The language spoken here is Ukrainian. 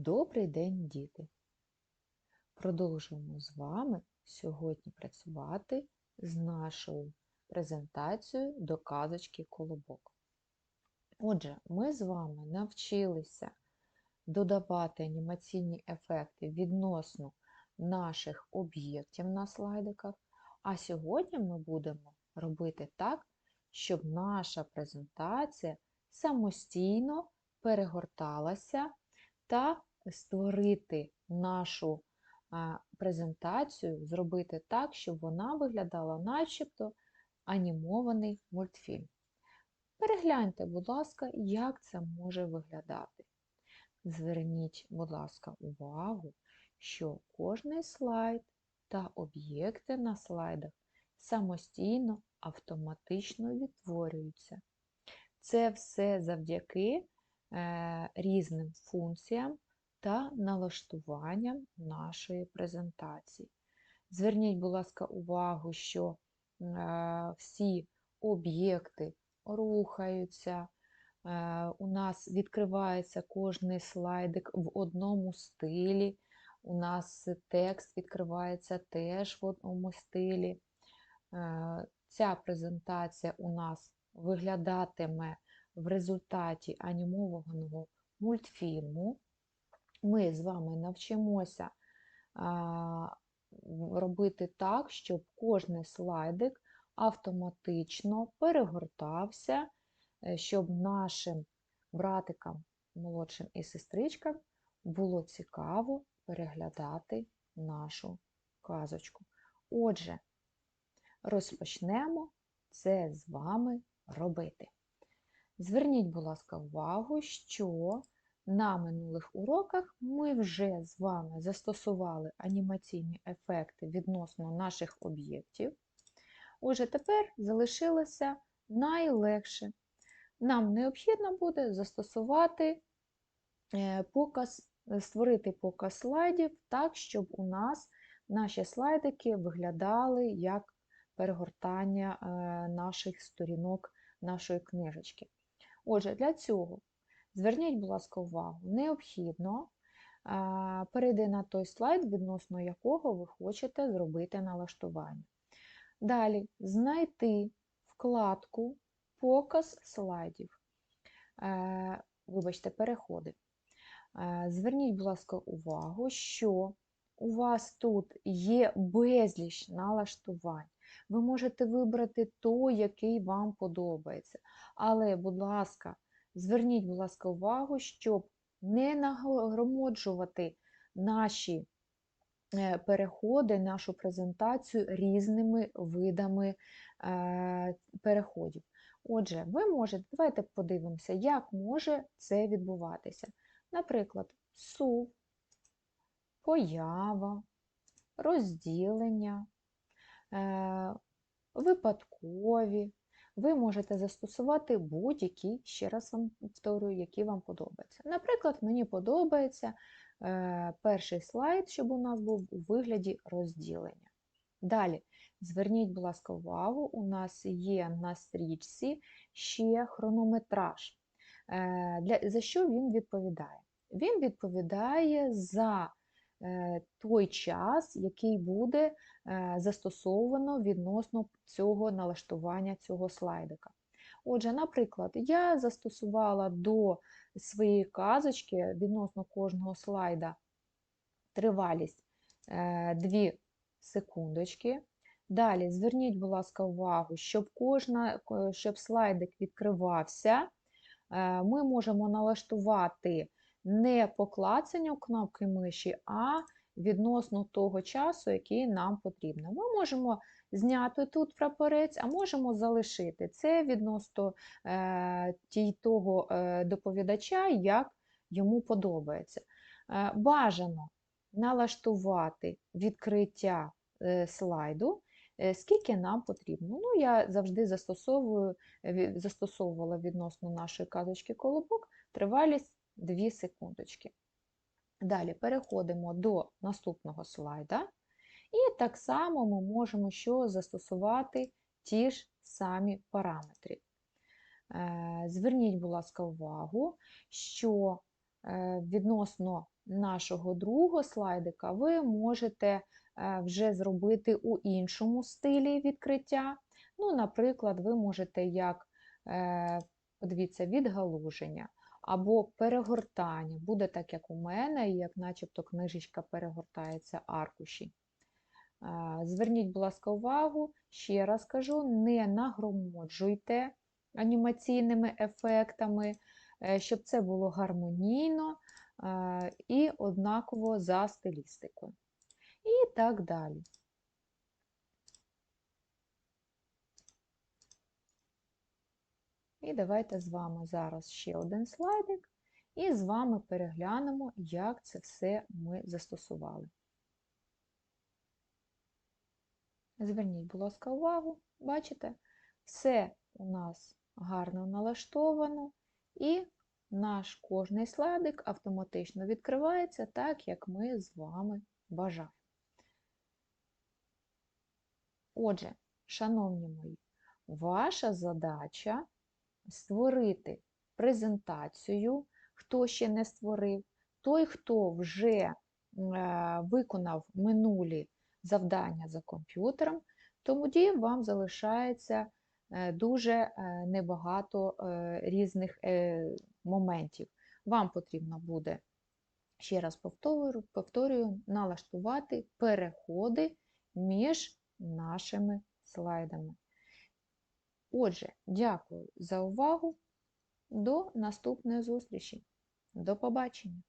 Добрий день, діти! Продовжуємо з вами сьогодні працювати з нашою презентацією до казочки Колобок. Отже, ми з вами навчилися додавати анімаційні ефекти відносно наших об'єктів на слайдиках, а сьогодні ми будемо робити так, щоб наша презентація самостійно перегорталася та створити нашу презентацію, зробити так, щоб вона виглядала начебто анімований мультфільм. Перегляньте, будь ласка, як це може виглядати. Зверніть, будь ласка, увагу, що кожний слайд та об'єкти на слайдах самостійно автоматично відтворюються. Це все завдяки е, різним функціям та налаштуванням нашої презентації. Зверніть, будь ласка, увагу, що е, всі об'єкти рухаються, е, у нас відкривається кожний слайдик в одному стилі. У нас текст відкривається теж в одному стилі. Е, ця презентація у нас виглядатиме в результаті анімованого мультфільму. Ми з вами навчимося робити так, щоб кожний слайдик автоматично перегортався, е, щоб нашим братикам, молодшим і сестричкам було цікаво переглядати нашу казочку. Отже, розпочнемо це з вами робити. Зверніть, будь ласка, увагу, що на минулих уроках ми вже з вами застосували анімаційні ефекти відносно наших об'єктів. Отже, тепер залишилося найлегше. Нам необхідно буде застосувати е, показ, створити показ слайдів так, щоб у нас наші слайдики виглядали як перегортання е, наших сторінок нашої книжечки. Отже, для цього зверніть, будь ласка, увагу, необхідно перейти на той слайд, відносно якого ви хочете зробити налаштування. Далі знайти вкладку Показ слайдів. Е, вибачте, переходи. Е, зверніть, будь ласка, увагу, що у вас тут є безліч налаштувань. Ви можете вибрати той, який вам подобається. Але, будь ласка, зверніть, будь ласка, увагу, щоб не нагромоджувати наші е, переходи, нашу презентацію різними видами е, переходів. Отже, ви можете, давайте подивимося, як може це відбуватися. Наприклад, сув, поява, розділення, Е, випадкові. Ви можете застосувати будь-які, ще раз вам повторюю, які вам подобаються. Наприклад, мені подобається е, перший слайд, щоб у нас був у вигляді розділення. Далі, зверніть, будь ласка, увагу, у нас є на стрічці ще хронометраж. Е, для, За що він відповідає? Він відповідає за той час, який буде е, застосовано відносно цього налаштування цього слайдика. Отже, наприклад, я застосувала до своєї казочки відносно кожного слайда тривалість 2 е, секундочки. Далі зверніть, будь ласка, увагу, щоб кожна, щоб слайдик відкривався, ми можемо налаштувати не по клацанню кнопки миші, а відносно того часу, який нам потрібно. Ми можемо зняти тут прапорець, а можемо залишити це відносно е, того е, доповідача, як йому подобається. Е, бажано налаштувати відкриття е, слайду. Е, скільки нам потрібно. Ну, Я завжди застосовую, застосовувала відносно нашої казочки колобок тривалість 2 секундочки. Далі переходимо до наступного слайда. І так само ми можемо що застосувати ті ж самі параметри. Е, зверніть, будь ласка, увагу, що е, відносно нашого другого слайдика ви можете е, вже зробити у іншому стилі відкриття. Ну, Наприклад, ви можете як, подивіться, відгалуження або перегортання. Буде так, як у мене, як начебто книжечка перегортається аркуші. Е, Зверніть, будь ласка, увагу, ще раз кажу, не нагромоджуйте анімаційними ефектами, е, щоб це було гармонійно е, і однаково за стилістикою. І так далі. І давайте з вами зараз ще один слайдик, і з вами переглянемо, як це все ми застосували. Зверніть, будь ласка, увагу, бачите, все у нас гарно налаштовано, і наш кожний слайдик автоматично відкривається так, як ми з вами бажаємо. Отже, шановні мої, ваша задача створити презентацію, хто ще не створив, той, хто вже е, виконав минулі завдання за комп'ютером, тоді вам залишається е, дуже е, небагато різних моментів. Вам потрібно буде, ще раз повторюю, повторюю налаштувати переходи між нашими слайдами. Отже, дякую за увагу. До наступної зустрічі. До побачення!